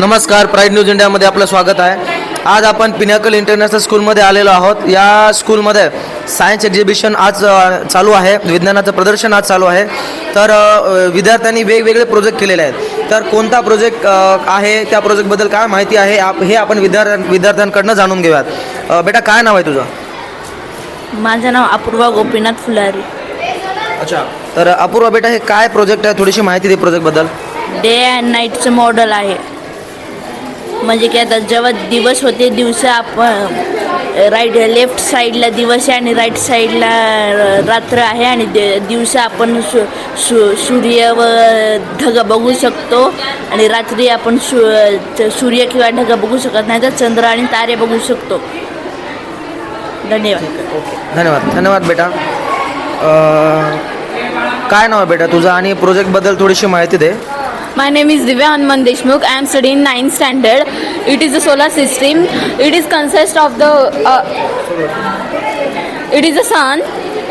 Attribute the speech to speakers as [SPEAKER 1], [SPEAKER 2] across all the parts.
[SPEAKER 1] नमस्कार pride News इंडियामध्ये आपलं स्वागत आहे आज आपण पिनाकल इंटरनॅशनल स्कूलमध्ये आलेलो आहोत या स्कूलमध्ये सायन्स एक्झिबिशन आज चालू आहे विज्ञानाचं प्रदर्शन आज चालू आहे तर विद्यार्थ्यांनी वेगवेगळे प्रोजेक्ट केलेले आहेत तर कोणता प्रोजेक्ट आहे त्या प्रोजेक्टबद्दल काय माहिती आहे आप हे आपण विद्यार्थ्यां विद्यार्थ्यांकडनं जाणून घेऊयात बेटा काय नाव आहे तुझं
[SPEAKER 2] माझं नाव अपूर्वा गोपीनाथ फुलारी
[SPEAKER 1] अच्छा तर अपूर्वा बेटा हे काय प्रोजेक्ट आहे थोडीशी माहिती दे प्रोजेक्टबद्दल
[SPEAKER 2] डे अँड नाईटचं मॉडेल आहे म्हणजे की आता जेव्हा दिवस होते दिवसा आपण राईट लेफ्ट साईडला दिवस आहे आणि राईट साईडला रात्र आहे आणि दिवसा आपण सु सु सूर्य व ढग बघू शकतो आणि रात्री आपण सु सूर्य किंवा ढग बघू शकत नाही तर चंद्र आणि तारे बघू शकतो धन्यवाद
[SPEAKER 1] धन्यवाद धन्यवाद बेटा काय नाव आहे बेटा तुझा आणि प्रोजेक्टबद्दल थोडीशी माहिती दे
[SPEAKER 3] My name is Divya Hanuman Deshmukh. I am studying 9th standard. It is the solar system. It is consist of the... Uh, it is the sun.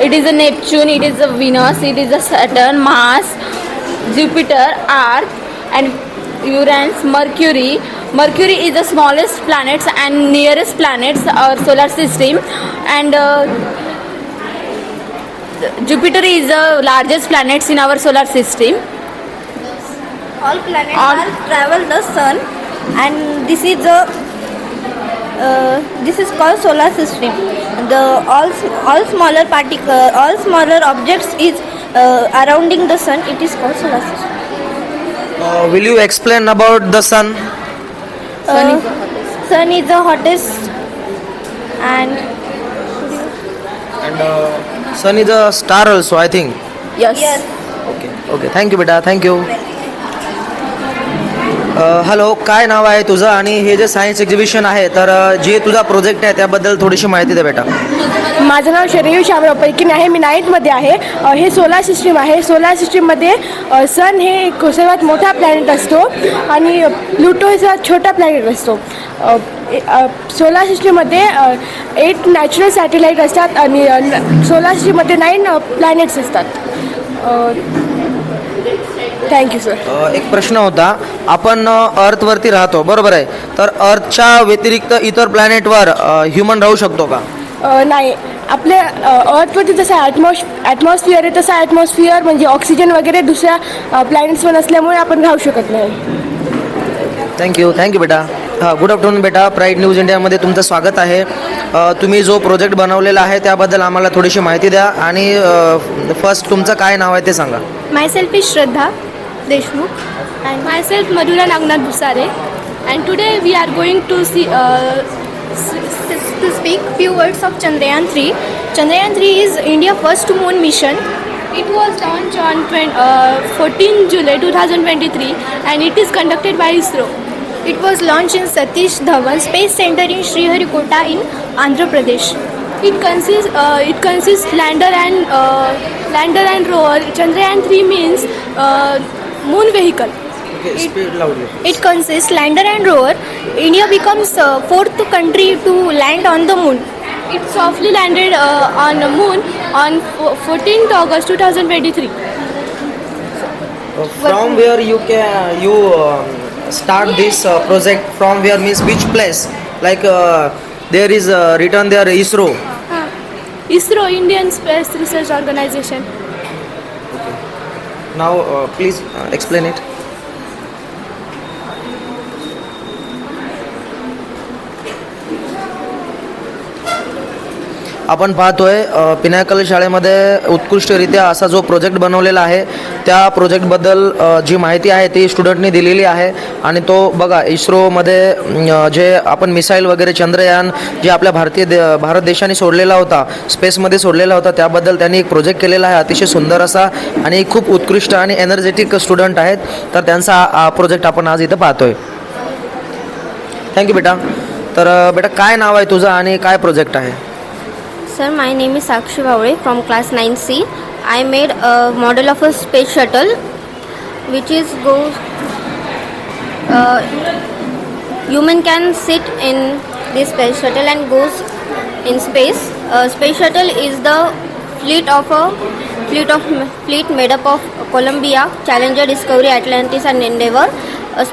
[SPEAKER 3] It is the Neptune. It is the Venus. It is the Saturn, Mars, Jupiter, Earth and Uranus, Mercury. Mercury is the smallest planets and nearest planets our solar system and uh, Jupiter is the largest planets in our solar system
[SPEAKER 4] all planets
[SPEAKER 3] all
[SPEAKER 4] travel the sun and this is the uh, this is called solar system the all all smaller particle all smaller objects is uh, surrounding the sun it is called solar system
[SPEAKER 1] uh, will you explain about the
[SPEAKER 4] sun uh, sun, uh, is, the sun is the hottest and
[SPEAKER 1] and uh, sun is a star also i think
[SPEAKER 3] yes
[SPEAKER 4] yes
[SPEAKER 1] okay okay thank you beta thank you hello काय नाव आहे तुझं आणि हे जे science exhibition आहे तर जे तुझा project आहे त्याबद्दल थोडीशी माहिती दे बेटा
[SPEAKER 5] माझं नाव शरीर शामराव नाही आहे मी नाईटमध्ये आहे हे सोलार सिस्टीम आहे सोलार सिस्टीममध्ये सन हे एक सर्वात मोठा प्लॅनेट असतो आणि प्लुटो हे सर्वात छोटा प्लॅनेट असतो सोलार सिस्टीममध्ये एट नॅचरल सॅटेलाईट असतात आणि सोलार सिस्टीममध्ये नाईन प्लॅनेट्स असतात थँक्यू सर
[SPEAKER 1] एक प्रश्न होता आपण अर्थवरती राहतो बरोबर आहे तर अर्थच्या व्यतिरिक्त इतर प्लॅनेटवर ह्युमन राहू शकतो का
[SPEAKER 5] नाही आपल्या अर्थ अर्थवरती जसं ॲटमॉस आहे तसं ॲटमॉस्फिअर म्हणजे ऑक्सिजन वगैरे दुसऱ्या प्लॅनेट्सवर नसल्यामुळे आपण राहू शकत नाही
[SPEAKER 1] थँक्यू थँक्यू बेटा हा गुड आफ्टरनून बेटा प्राईट न्यूज इंडियामध्ये तुमचं स्वागत आहे तुम्ही जो प्रोजेक्ट बनवलेला आहे त्याबद्दल आम्हाला थोडीशी माहिती द्या आणि फर्स्ट तुमचं काय नाव आहे ते सांगा
[SPEAKER 3] myself Shraddha Deshmukh and myself Madhura Nagnath Busare and today we are going to see uh, to speak few words of Chandrayaan 3. Chandrayaan 3 is India's first moon mission. It was launched on 20, uh, 14 July 2023 and it is conducted by ISRO. It was launched in Satish Dhawan Space Center in Sriharikota in Andhra Pradesh. It consists uh, it consists lander and uh, lander and rover. Chandrayaan 3 means uh, moon vehicle. Okay, speak It consists lander and rover. India becomes uh, fourth country to land on the moon. It softly landed uh, on the moon on 14th August 2023.
[SPEAKER 1] Uh, from where you can you um, start this uh, project? From where means which place? Like uh, there is a uh, written there
[SPEAKER 3] ISRO. Uh, ISRO Indian Space Research Organization
[SPEAKER 1] now uh, please uh, explain it आपण पाहतोय Pinnacle शाळेमध्ये उत्कृष्टरित्या असा जो project बनवलेला आहे त्या प्रोजेक्टबद्दल जी माहिती आहे ती स्टुडंटनी दिलेली आहे आणि तो बघा इस्रोमध्ये जे आपण मिसाईल वगैरे चंद्रयान जे आपल्या भारतीय दे भारत देशाने सोडलेला होता स्पेसमध्ये सोडलेला होता त्याबद्दल त्यांनी एक प्रोजेक्ट केलेला आहे अतिशय सुंदर असा आणि खूप उत्कृष्ट आणि एनर्जेटिक स्टुडंट आहेत तर त्यांचा प्रोजेक्ट आपण आज इथं पाहतोय थँक्यू बेटा तर बेटा काय नाव आहे तुझं आणि काय प्रोजेक्ट आहे
[SPEAKER 4] Sir, my name is Sakshi Bhavre from class 9C. I made a model of a space shuttle which is goes uh, human can sit in this space shuttle and goes in space. Uh, space shuttle is the fleet of a fleet of fleet made up of Columbia, Challenger, Discovery, Atlantis and Endeavour. A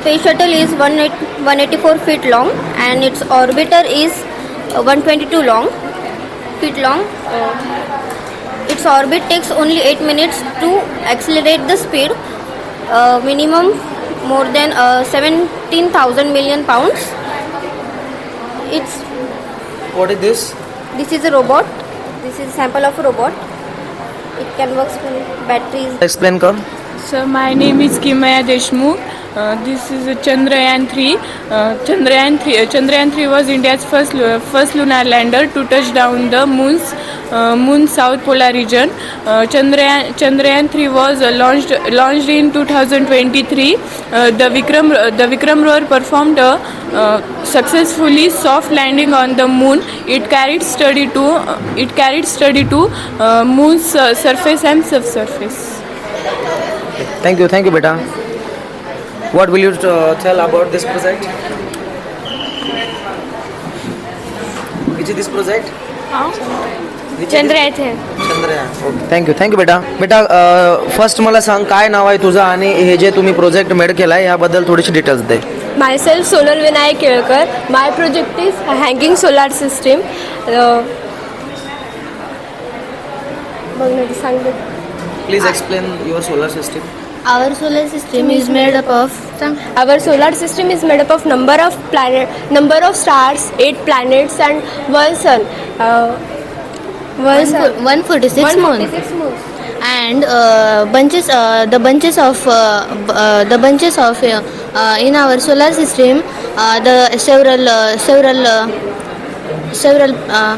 [SPEAKER 6] space shuttle is 184 feet long and its orbiter is uh, 122 long feet long. Uh, its orbit takes only 8 minutes to accelerate the speed, uh, minimum more than uh, 17,000 million pounds. It's
[SPEAKER 1] what is this?
[SPEAKER 6] This is a robot. This is sample of a robot. It can work with batteries.
[SPEAKER 1] Explain, come.
[SPEAKER 7] So my name is Kimaya Deshmukh. Uh, this is Chandrayaan 3. Uh, Chandrayaan 3. Uh, Chandrayaan 3 was India's first uh, first lunar lander to touch down the moon's uh, moon south polar region. Uh, Chandrayaan Chandrayaan 3 was uh, launched launched in 2023. Uh, the Vikram uh, the Vikram rover performed a uh, successfully soft landing on the moon. It carried study to uh, it carried study to uh, moon's uh, surface and subsurface.
[SPEAKER 1] Thank you thank you बेटा what will you tell about this project which is this project
[SPEAKER 3] Chandrayaan
[SPEAKER 1] okay thank you thank you बेटा बेटा first मला सांग काय नाव आहे तुझं आणि हे जे तुम्ही प्रोजेक्ट मेड केलाय याबद्दल थोडीशी details they
[SPEAKER 3] myself solar Vinayak Kelkar my project is hanging solar system बघ सांग
[SPEAKER 1] Please explain your solar system.
[SPEAKER 6] Our solar system is made up of
[SPEAKER 3] our solar system is made up of number of planet number of stars, eight planets and one sun. Uh, one,
[SPEAKER 6] 146 moon, And uh, bunches, uh, the bunches of uh, uh, the bunches of uh, uh, in our solar system, uh, the several uh, several uh, several uh,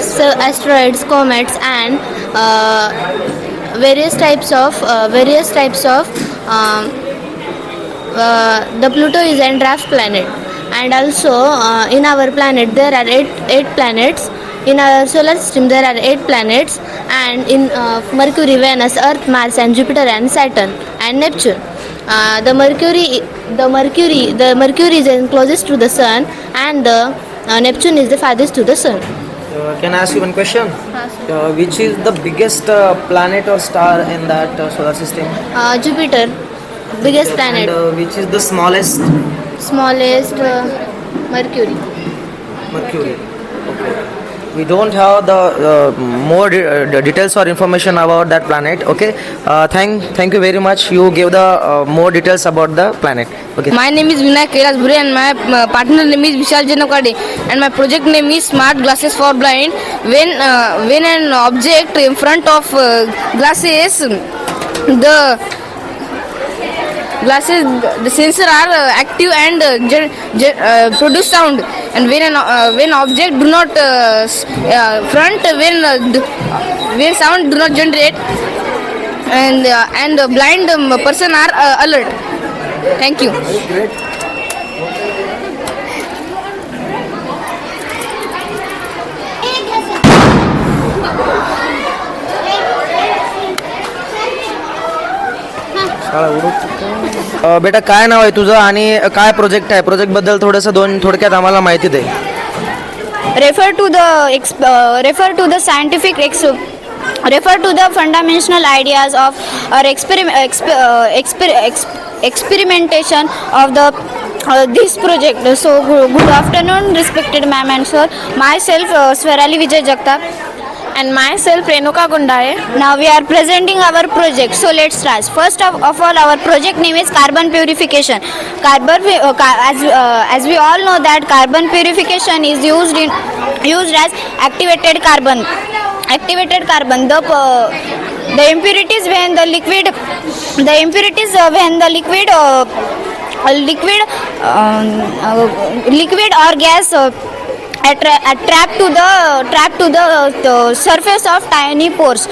[SPEAKER 6] so asteroids, comets, and uh, various types of uh, various types of um, uh, the Pluto is an draft planet and also uh, in our planet there are eight, eight planets in our solar system there are eight planets and in uh, Mercury, Venus, Earth, Mars and Jupiter and Saturn and Neptune. Uh, the Mercury the Mercury the Mercury is closest to the Sun and the uh, Neptune is the farthest to the Sun
[SPEAKER 1] can I ask you one question? Uh, which is the biggest uh, planet or star in that uh, solar system?
[SPEAKER 6] Uh, Jupiter, biggest planet.
[SPEAKER 1] And, uh, which is the smallest?
[SPEAKER 6] Smallest uh, Mercury.
[SPEAKER 1] Mercury we don't have the uh, more de uh, details or information about that planet okay uh, thank thank you very much you gave the uh, more details about the planet okay
[SPEAKER 8] my name is Vinay Kailas Bhure and my uh, partner name is Vishal Janokade and my project name is smart glasses for blind when uh, when an object in front of uh, glasses the glasses the sensor are uh, active and uh, uh, produce sound and when an when object do not front when when sound do not generate and and blind um, person are alert thank you
[SPEAKER 1] बेटा काय नाव आहे तुझं आणि काय project आहे प्रोजेक्टबद्दल थोडंसं दोन थोडक्यात आम्हाला माहिती दे
[SPEAKER 9] refer to the refer to the scientific ex refer to the fundamental ideas of और experimentation of the this project so good afternoon respected ma'am and sir myself Swarali Vijay Jagtap and myself
[SPEAKER 3] Renuka Gundaye.
[SPEAKER 9] Now we are presenting our project. So let's start. First of, of all, our project name is carbon purification. Carbon, uh, car, as uh, as we all know that carbon purification is used in used as activated carbon. Activated carbon. The uh, the impurities when the liquid the impurities uh, when the liquid uh, liquid um, uh, liquid or gas. Uh, attra uh, attract to the trap to the, the surface of tiny pores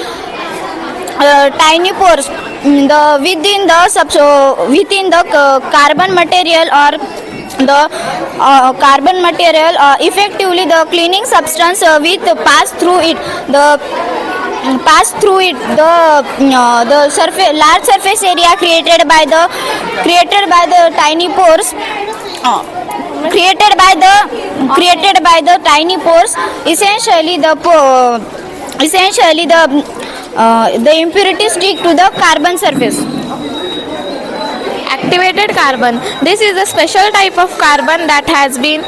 [SPEAKER 9] uh, tiny pores mm, the within the subso uh, within the carbon material or the uh, carbon material uh, effectively the cleaning substance uh, with pass through it the pass through it the mm, mm, uh, the surface large surface area created by the created by the tiny pores uh, created by the created by the tiny pores essentially the essentially the uh, the impurities stick to the carbon surface
[SPEAKER 10] activated carbon this is a special type of carbon that has been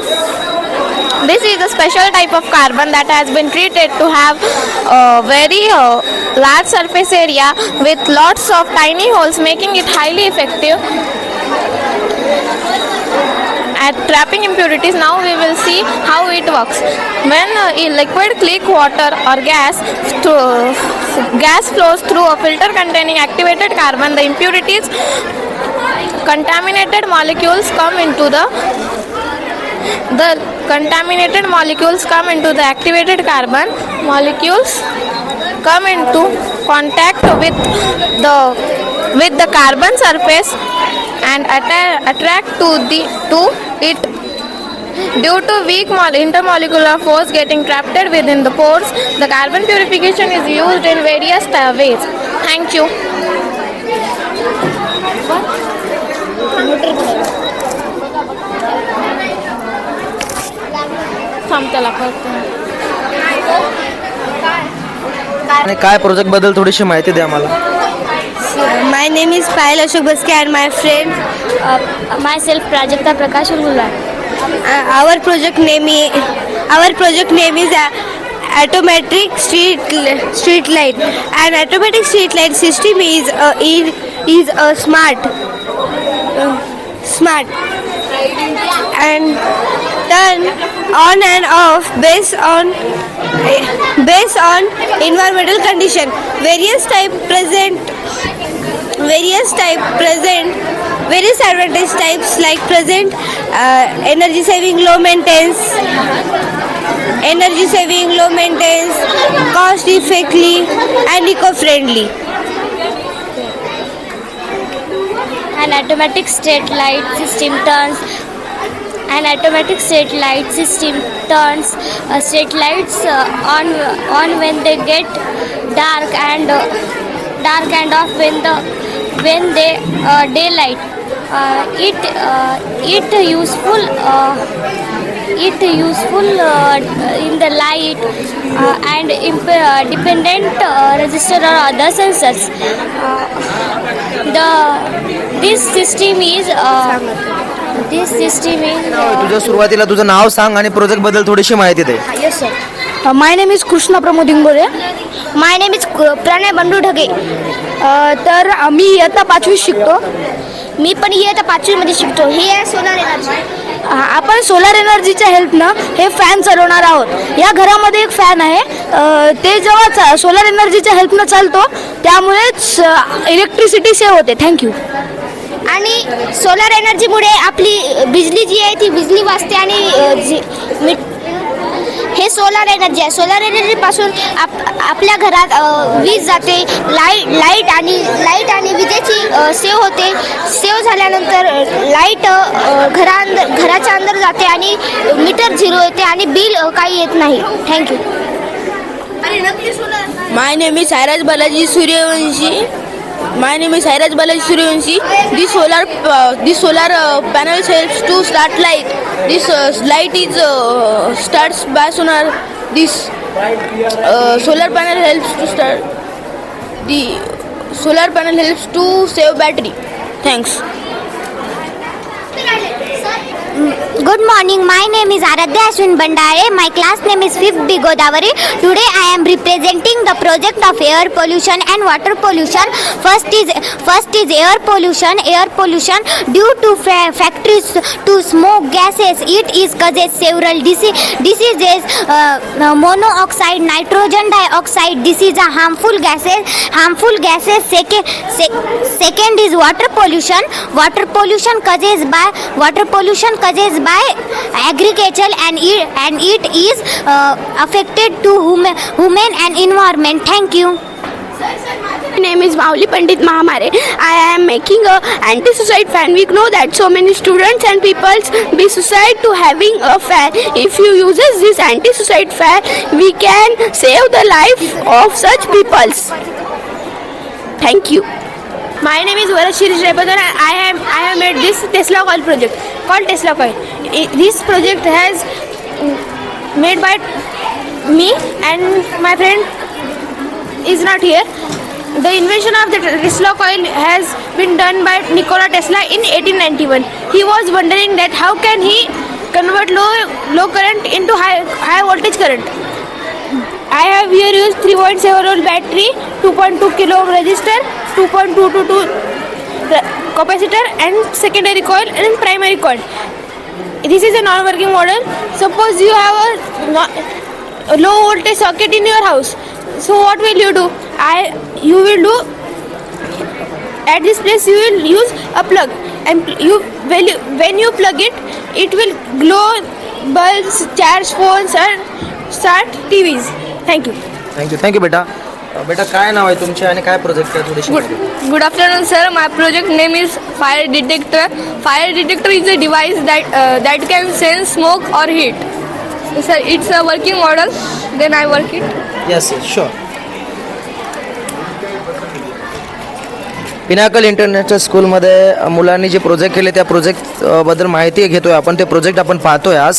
[SPEAKER 10] this is a special type of carbon that has been treated to have a very uh, large surface area with lots of tiny holes making it highly effective at trapping impurities now we will see how it works when uh, a liquid click water or gas gas flows through a filter containing activated carbon the impurities contaminated molecules come into the the contaminated molecules come into the activated carbon molecules come into contact with the with the carbon surface and attract to the to it due to weak intermolecular force getting trapped within the pores the carbon purification is used in various ways thank you
[SPEAKER 1] आणि काय project बद्दल थोडीशी माहिती द्या मला
[SPEAKER 11] My name is Payal Ashok and my friend uh,
[SPEAKER 12] myself Prajakta Prakash Ulgula.
[SPEAKER 11] Uh, our project name is our project name is uh, automatic street street light. And automatic street light system is uh, is is a uh, smart uh, smart and turn on and off based on based on environmental condition. Various type present various type present various advantage types like present uh, energy saving low maintenance energy saving low maintenance cost effectively and eco-friendly
[SPEAKER 12] an automatic street light system turns an automatic street light system turns uh, street lights uh, on on when they get dark and uh, dark and off when the when they uh, daylight. Uh, it uh, it useful uh, it useful uh, in the light uh, and uh, dependent uh, resistor or other sensors. Uh, the this system is uh, this system is
[SPEAKER 1] तुझ्या सुरुवातीला तुझं नाव सांग आणि project बद्दल थोडीशी माहिती दे
[SPEAKER 12] yes sir
[SPEAKER 13] my name is Krishna Krishna Pramod
[SPEAKER 12] my name is Pranay Bandu Dhage
[SPEAKER 13] तर मी इयत्ता पाचवी शिकतो
[SPEAKER 12] मी पण इयत्ता पाचवीमध्ये शिकतो हे आहे सोलर एनर्जी
[SPEAKER 13] आपण सोलर एनर्जीच्या हेल्पनं हे फॅन चालवणार आहोत या घरामध्ये एक फॅन आहे ते जेव्हा सोलर एनर्जीच्या हेल्पनं चालतो त्यामुळेच इलेक्ट्रिसिटी सेव्ह होते थँक्यू
[SPEAKER 12] आणि सोलर एनर्जीमुळे आपली बिजली जी आहे ती बिजली वाचते आणि जी हे सोलार एनर्जी आहे सोलार एनर्जीपासून आप आपल्या घरात वीज जाते लाईट लाईट आणि लाईट आणि विजेची सेव होते सेव झाल्यानंतर लाईट घरा घराच्या अंदर जाते आणि मीटर झिरो येते आणि बिल काही येत नाही thank you
[SPEAKER 10] my name is Sairaj Balaji Suryavanshi my name is Hairaj Bala Suryavanshi this solar this solar panel helps to start light this light is by solar this solar panel helps to start the solar panel helps to save battery thanks
[SPEAKER 12] Good morning. My name is Aradhya Ashwin Bandare. My class name is 5th B Godavari. Today I am representing the project of air pollution and water pollution. First is first is air pollution. Air pollution due to fa factories to smoke gases. It is causes several disease, diseases. Uh, uh, monoxide, nitrogen dioxide. This is a harmful gases. Harmful gases. Second, second is water pollution. Water pollution causes by water pollution causes by by agriculture and it, and it is uh, affected to human, human and environment. Thank you.
[SPEAKER 8] My name is Mauli Pandit Mahamare. I am making a anti-suicide fan. We know that so many students and people be suicide to having a fan. If you uses this anti-suicide fan, we can save the life of such peoples. Thank you. My name is Vara Shirish and I am I have made this Tesla coil project called Tesla coil this project has made by me and my friend is not here
[SPEAKER 14] the invention of the Tesla coil has been done by Nikola Tesla in 1891. He was wondering that how can he convert low, low current into high, high voltage current. I have here used 3.7 volt battery, 2.2 kilo ohm resistor, 2.222 capacitor and secondary coil and primary coil this is a non-working model suppose you have a, a low voltage circuit in your house so what will you do i you will do at this place you will use a plug and you when you, when you plug it it will glow bulbs charge phones and start tvs thank you
[SPEAKER 1] thank you thank you beta बेटा काय नाव आहे तुमचे आणि काय project आहे थोडी
[SPEAKER 15] good good afternoon sir my project name is fire detector fire detector is a device that that can sense smoke or heat sir it's a working model then I work it
[SPEAKER 1] yes sure Pinnacle International स्कूलमध्ये मुलांनी जे project केले त्या project बद्दल माहिती घेतोय आपण ते project आपण पाहतोय आज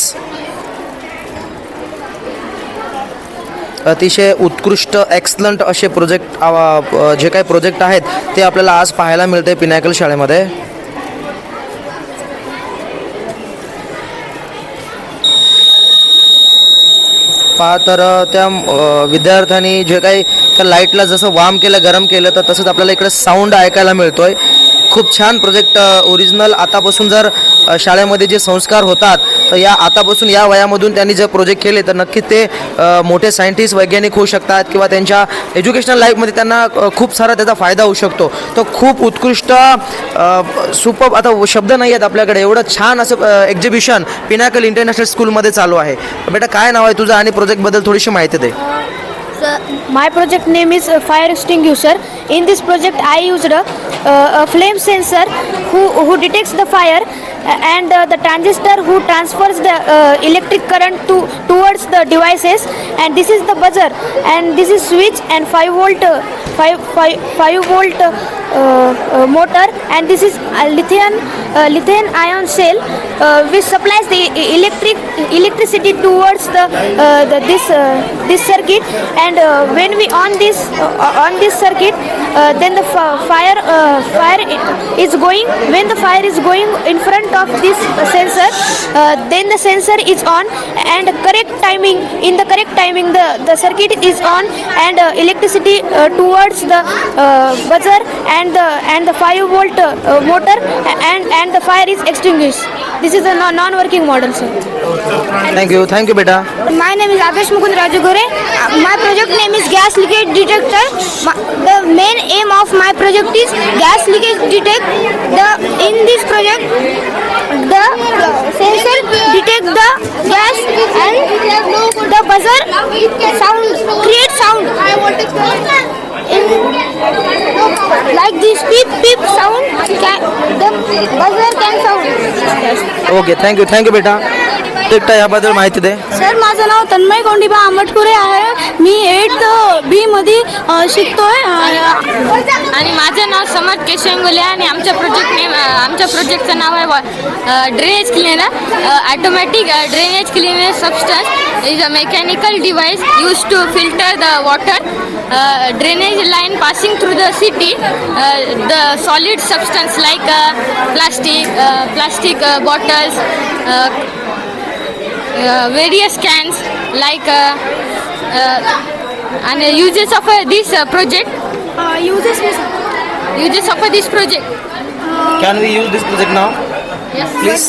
[SPEAKER 1] अतिशय उत्कृष्ट एक्सलंट असे प्रोजेक्ट जे काही प्रोजेक्ट आहेत ते आपल्याला आज पाहायला मिळते पिनॅकल शाळेमध्ये तर त्या विद्यार्थ्यांनी जे काही त्या लाईटला जसं वाम केलं गरम केलं तर तसंच आपल्याला इकडे साऊंड ऐकायला मिळतोय खूप छान प्रोजेक्ट ओरिजिनल आतापासून जर शाळेमध्ये जे संस्कार होतात तर या आतापासून या वयामधून त्यांनी जर प्रोजेक्ट केले तर नक्कीच ते मोठे सायंटिस्ट वैज्ञानिक होऊ शकतात किंवा त्यांच्या एज्युकेशनल लाईफमध्ये त्यांना खूप सारा त्याचा फायदा होऊ शकतो तर खूप उत्कृष्ट सुप आता शब्द नाही आहेत आपल्याकडे एवढं छान असं एक्झिबिशन पिनाकल इंटरनॅशनल स्कूलमध्ये चालू आहे बेटा काय नाव आहे तुझं आणि प्रोजेक्टबद्दल थोडीशी माहिती दे
[SPEAKER 14] my project name is fire extinguisher in this project I a, a flame sensor sensor who detects the fire and uh, the transistor who transfers the uh, electric current to towards the devices and this is the buzzer and this is switch and 5 volt uh, 5, 5, 5 volt motor and this is a lithium lithium ion cell which supplies the electric electricity towards the, the this this circuit and uh, when we on this uh, on this circuit uh, then the fire fire is going when the fire is going in front of this sensor then the sensor is on and correct timing in the correct timing the the circuit is on and electricity towards the buzzer and the and the 5 volt motor and and the fire is extinguished this is a non-working model, sir.
[SPEAKER 1] Thank you, thank you, beta.
[SPEAKER 14] My name is Akash Mukund Rajagore. Uh, my project name is gas leakage detector. the main aim of my project is gas leakage detect. The in this project, the sensor detect the gas and the buzzer sound create sound. Like like this beep beep
[SPEAKER 1] okay thank you thank you बेटा एकटा याबद्दल माहिती दे
[SPEAKER 14] sir माझं नाव तन्मय कोंडीबा आंबटपुरे आहे मी मध्ये शिकतोय
[SPEAKER 15] आणि माझं नाव समज केशवंगोले आणि आमच्या प्रोजेक्ट नेम आमच्या प्रोजेक्टचं नाव आहे drainage cleaner automatic drainage cleaner substance is a mechanical device use to filter the water drainage line passing through the city the solid substance like plastic plastic bottles various cans like And uh, uses of uh, this uh, project?
[SPEAKER 14] Uh, uses means
[SPEAKER 15] Uses of uh, this project?
[SPEAKER 1] Uh, Can we use this project now?
[SPEAKER 15] Yes.
[SPEAKER 1] Please.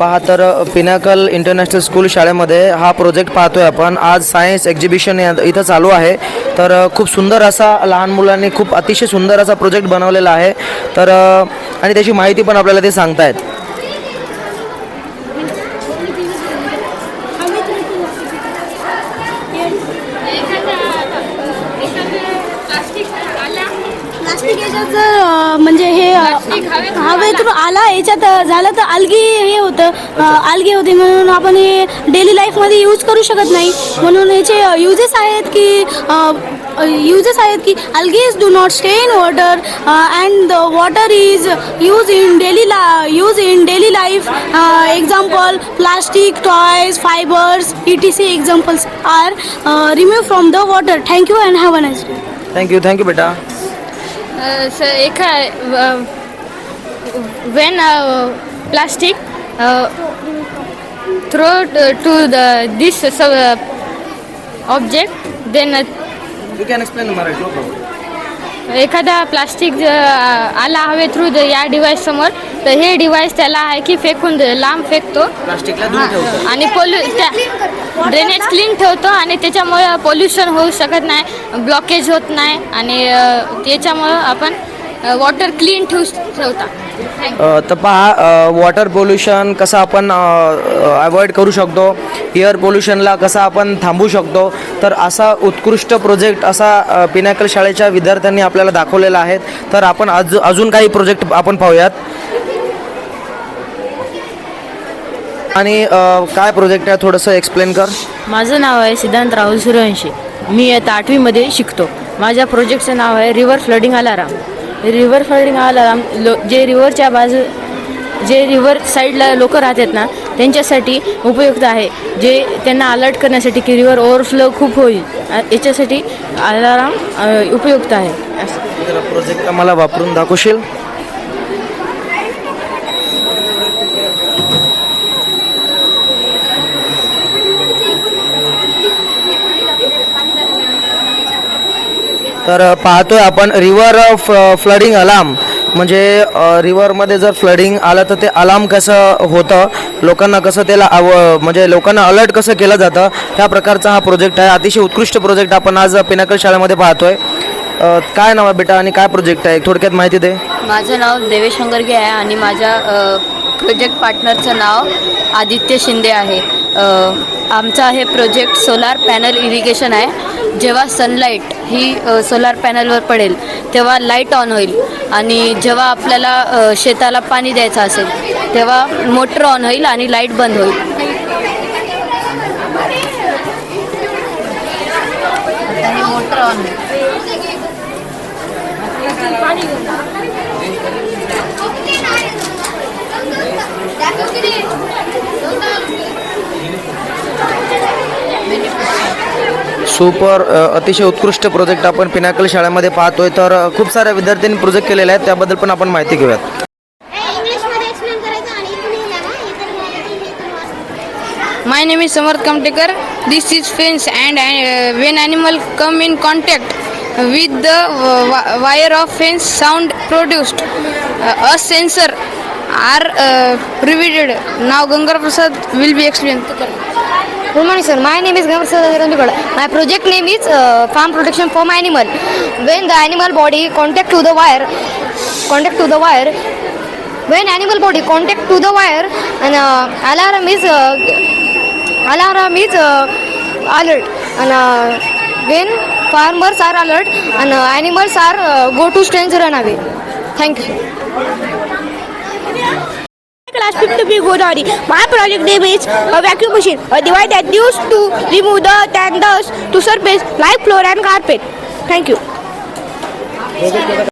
[SPEAKER 1] पहा तर Pinnacle international school शाळेमध्ये हा project पाहतोय आपण आज science exhibition इथं चालू आहे तर uh, खूप सुंदर असा लहान मुलांनी खूप अतिशय सुंदर असा प्रोजेक्ट बनवलेला आहे तर uh, आणि त्याची माहिती पण आपल्याला ते सांगतायत
[SPEAKER 5] जर म्हणजे हे हवेत आला याच्यात झालं तर अलगी हे होतं अलगी होती म्हणून आपण हे डेली लाईफमध्ये यूज करू शकत नाही म्हणून याचे युजेस आहेत की युजेस आहेत की is do not stay in water and the water is use in daily La use in daily life example plastic toys fibres E T C examples are remove from the water thank you and have a
[SPEAKER 1] thank you thank you बेटा
[SPEAKER 15] एका when plastic throw to this object then
[SPEAKER 1] you can explain Marathi
[SPEAKER 15] एखादा plastic आला हवे through या device समोर तर हे device त्याला आहे की फेकून लांब फेकतो
[SPEAKER 1] प्लास्टिकला
[SPEAKER 15] आणि पोल्यु त्या ड्रेनेज क्लीन ठेवतो आणि त्याच्यामुळे पोल्युशन होऊ शकत नाही ब्लॉकेज होत नाही आणि त्याच्यामुळं आपण वॉटर क्लीन ठेवू ठेवता
[SPEAKER 1] तर पहा वॉटर पोल्युशन कसं आपण अवॉइड करू शकतो एअर पोल्युशनला कसं आपण थांबू शकतो तर असा उत्कृष्ट प्रोजेक्ट असा पिनाकल शाळेच्या विद्यार्थ्यांनी आपल्याला दाखवलेला आहे तर आपण आज अजून काही प्रोजेक्ट आपण पाहूयात आणि काय प्रोजेक्ट आहे थोडंसं एक्सप्लेन कर
[SPEAKER 7] माझं नाव आहे सिद्धांत राहुल सुरवंशी मी आता आठवीमध्ये शिकतो माझ्या प्रोजेक्टचं नाव आहे river flooding alarm river flooding गावाला लो जे रिवरच्या बाजू जे रिवर साईडला लोक राहतात ना त्यांच्यासाठी उपयुक्त आहे जे त्यांना अलर्ट करण्यासाठी की रिवर ओव्हरफ्लो खूप होईल याच्यासाठी अलाराम उपयुक्त आहे
[SPEAKER 1] प्रोजेक्ट आम्हाला वापरून दाखवशील तर पाहतोय आपण रिव्हर फ्लडिंग अलार्म म्हणजे रिव्हरमध्ये जर फ्लडिंग आलं तर ते अलार्म कसं होतं लोकांना कसं त्याला आव म्हणजे लोकांना अलर्ट कसं केलं जातं ह्या प्रकारचा हा प्रोजेक्ट आहे अतिशय उत्कृष्ट प्रोजेक्ट आपण आज पिनाकल शाळेमध्ये पाहतोय काय नाव आहे बेटा आणि काय प्रोजेक्ट आहे थोडक्यात माहिती दे
[SPEAKER 7] माझं नाव देवेश हंगरगे आहे आणि माझ्या प्रोजेक्ट पार्टनरचं नाव आदित्य शिंदे आहे आमचा हे प्रोजेक्ट सोलार पॅनल इरिगेशन आहे जेव्हा सनलाईट ही सोलार पॅनलवर पडेल तेव्हा लाईट ऑन होईल आणि जेव्हा आपल्याला शेताला पाणी द्यायचं असेल तेव्हा मोटर ऑन होईल आणि लाईट बंद होईल मोटर ऑन
[SPEAKER 1] होईल सुपर अतिशय उत्कृष्ट प्रोजेक्ट आपण पिनाकल शाळेमध्ये पाहतोय तर खूप साऱ्या विद्यार्थ्यांनी प्रोजेक्ट केलेला आहे त्याबद्दल पण आपण माहिती घेऊयात
[SPEAKER 15] my name is Samarth Kamtekar this is fence and when animal come in contact with the wire of fence sound produced a sensor are provided now Prasad will be explain
[SPEAKER 14] Good morning, sir. My name is My project name is uh, Farm Protection for My Animal. When the animal body contact to the wire, when animal body contact to the wire, and uh, alarm is uh, alert. And when farmers are alert, and animals go to strange run away. Thank you
[SPEAKER 5] to be My project name is a vacuum machine, a device that used to remove the tenders to surface like floor and carpet. Thank you.